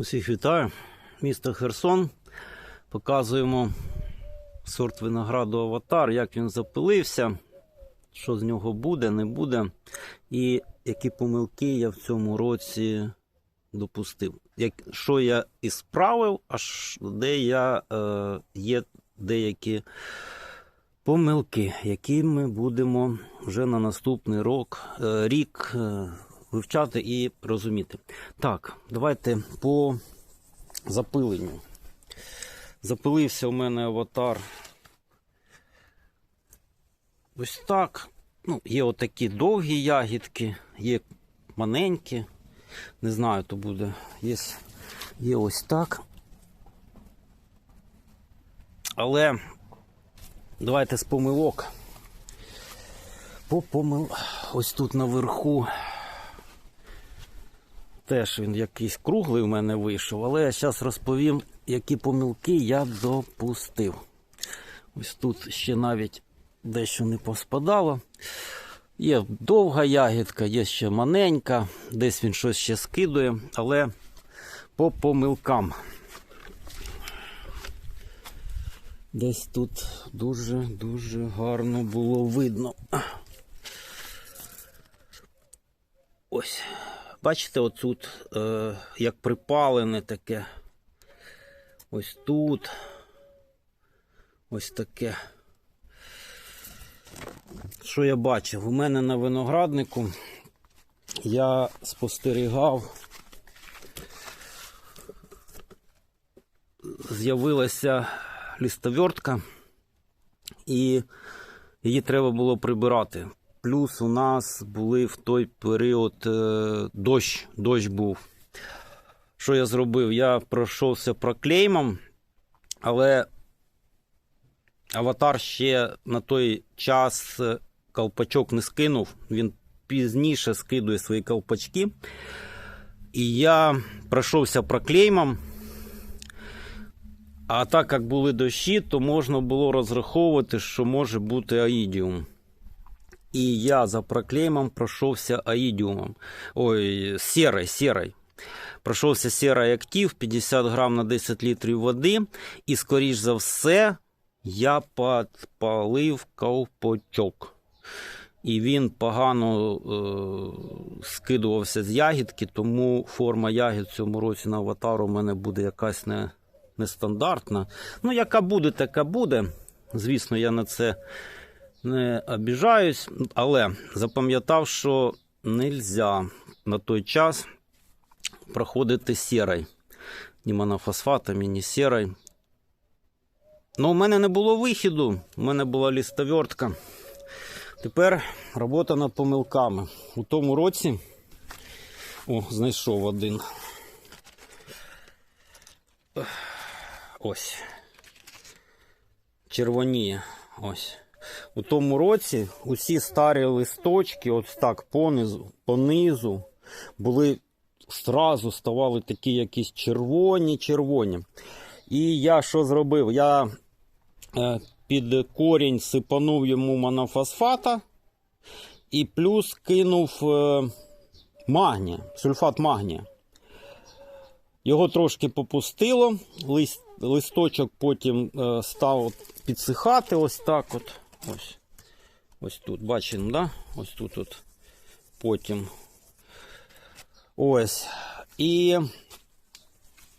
Усіх вітаю. Місто Херсон. Показуємо сорт винограду Аватар, як він запилився, що з нього буде, не буде, і які помилки я в цьому році допустив. Як, що я і справив, аж де я, е, є деякі помилки, які ми будемо вже на наступний рок, е, рік е, вивчати і розуміти. Так, давайте по запиленню. Запилився у мене аватар. Ось так. Ну, є отакі довгі ягідки, є маленькі. Не знаю, то буде. Є, є ось так. Але давайте з помилок. По помил... Ось тут наверху. Теж він якийсь круглий в мене вийшов, але я зараз розповім, які помилки я допустив. Ось тут ще навіть дещо не поспадало. Є довга ягідка, є ще маленька, десь він щось ще скидує, але по помилкам. Десь тут дуже-дуже гарно було видно. Ось. Бачите, отут, е, як припалене таке. Ось тут. Ось таке. Що я бачив? У мене на винограднику я спостерігав. З'явилася лістовертка, і її треба було прибирати. Плюс у нас були в той період е, дощ, дощ був. Що я зробив? Я пройшовся проклеймом, але аватар ще на той час е, колпачок не скинув. Він пізніше скидує свої колпачки. І я пройшовся проклеймом. А так як були дощі, то можна було розраховувати, що може бути аїдіум. І я за проклеймом пройшовся аїдіумом. Ой, серой, серой. Пройшовся серой актив 50 грам на 10 літрів води. І, скоріш за все, я підпалив ковпачок. І він погано е, скидувався з ягідки, тому форма ягід в цьому році на аватару у мене буде якась не, нестандартна. Ну, яка буде, така буде. Звісно, я на це не обіжаюсь, але запам'ятав, що не можна на той час проходити сірой. Ні монофосфатами, ні сірой. Ну, у мене не було вихіду, у мене була лістовертка. Тепер робота над помилками. У тому році. О, знайшов один. Ось. Червоніє. Ось. У тому році усі старі листочки, ось так понизу, понизу, були зразу ставали такі якісь червоні, червоні. І я що зробив? Я е, під корінь сипанув йому монофосфата і плюс кинув е, магнія, сульфат магнія. Його трошки попустило, лист, листочок потім е, став підсихати ось так от. Ось ось тут, бачимо, да? Ось тут от потім. Ось. І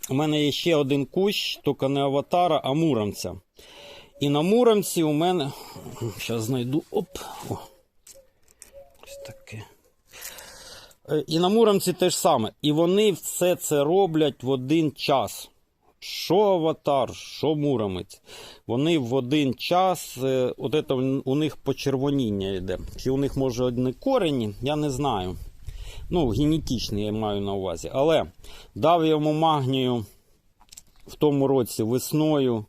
у мене є ще один кущ, тільки не аватара, а муромця. І на муромці у мене. Зараз знайду. Оп. О. Ось таке. Е, І на муромці те ж саме. І вони все це роблять в один час. Що аватар, що муромець. Вони в один час, е, от це у них почервоніння йде. Чи у них може одні корені, я не знаю. Ну, генетичний я маю на увазі. Але дав йому магнію в тому році весною.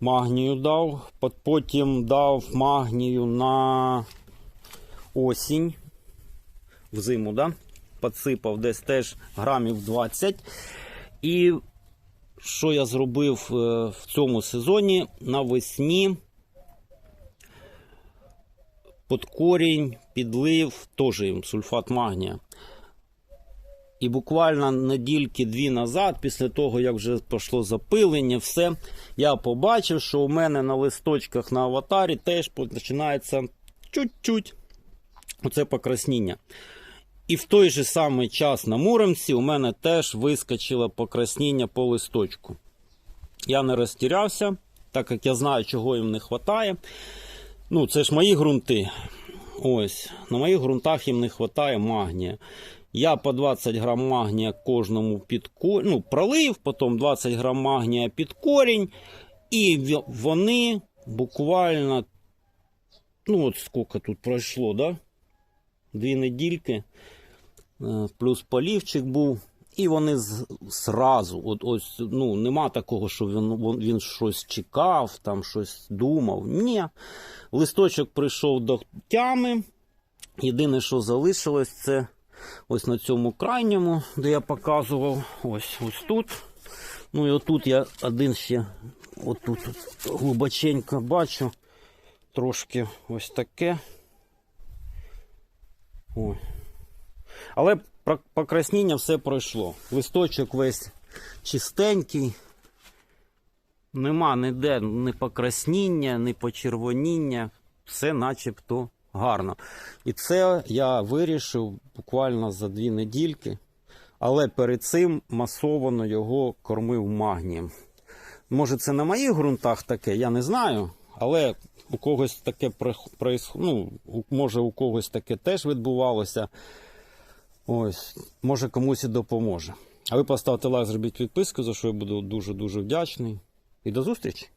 Магнію дав, потім дав магнію на осінь. В зиму, да? Подсипав десь теж грамів 20. І що я зробив е, в цьому сезоні навесні? Под корінь, підлив, теж їм сульфат магнія. І буквально недільки дві назад, після того, як вже пішло запилення, все, я побачив, що у мене на листочках на аватарі теж починається чуть-чуть оце покрасніння. І в той же самий час на Муромці у мене теж вискочило покрасніння по листочку. Я не розтірявся, так як я знаю, чого їм не вистачає. Ну, це ж мої ґрунти. Ось, на моїх ґрунтах їм не вистачає магнія. Я по 20 грам магнія кожному під корінь, ну, пролив, потім 20 грам магнія під корінь. І вони буквально, ну от скільки тут пройшло, да? Дві недільки, плюс полівчик був. І вони зразу, от ось, ну, нема такого, що він, він щось чекав, там щось думав. Ні. Листочок прийшов до тями. Єдине, що залишилось, це ось на цьому крайньому, де я показував. Ось ось тут. Ну і отут я один ще отут от глибоченько бачу. Трошки ось таке. Ой. Але покрасніння все пройшло. Листочок весь чистенький. Нема ніде ні покрасніння, ні почервоніння. Все начебто гарно. І це я вирішив буквально за дві недільки. Але перед цим масовано його кормив магнієм. Може, це на моїх ґрунтах таке, я не знаю. Але у когось таке ну, може у когось таке теж відбувалося. Ось, може комусь і допоможе. А ви поставте лайк, зробіть підписку, за що я буду дуже-дуже вдячний. І до зустрічі!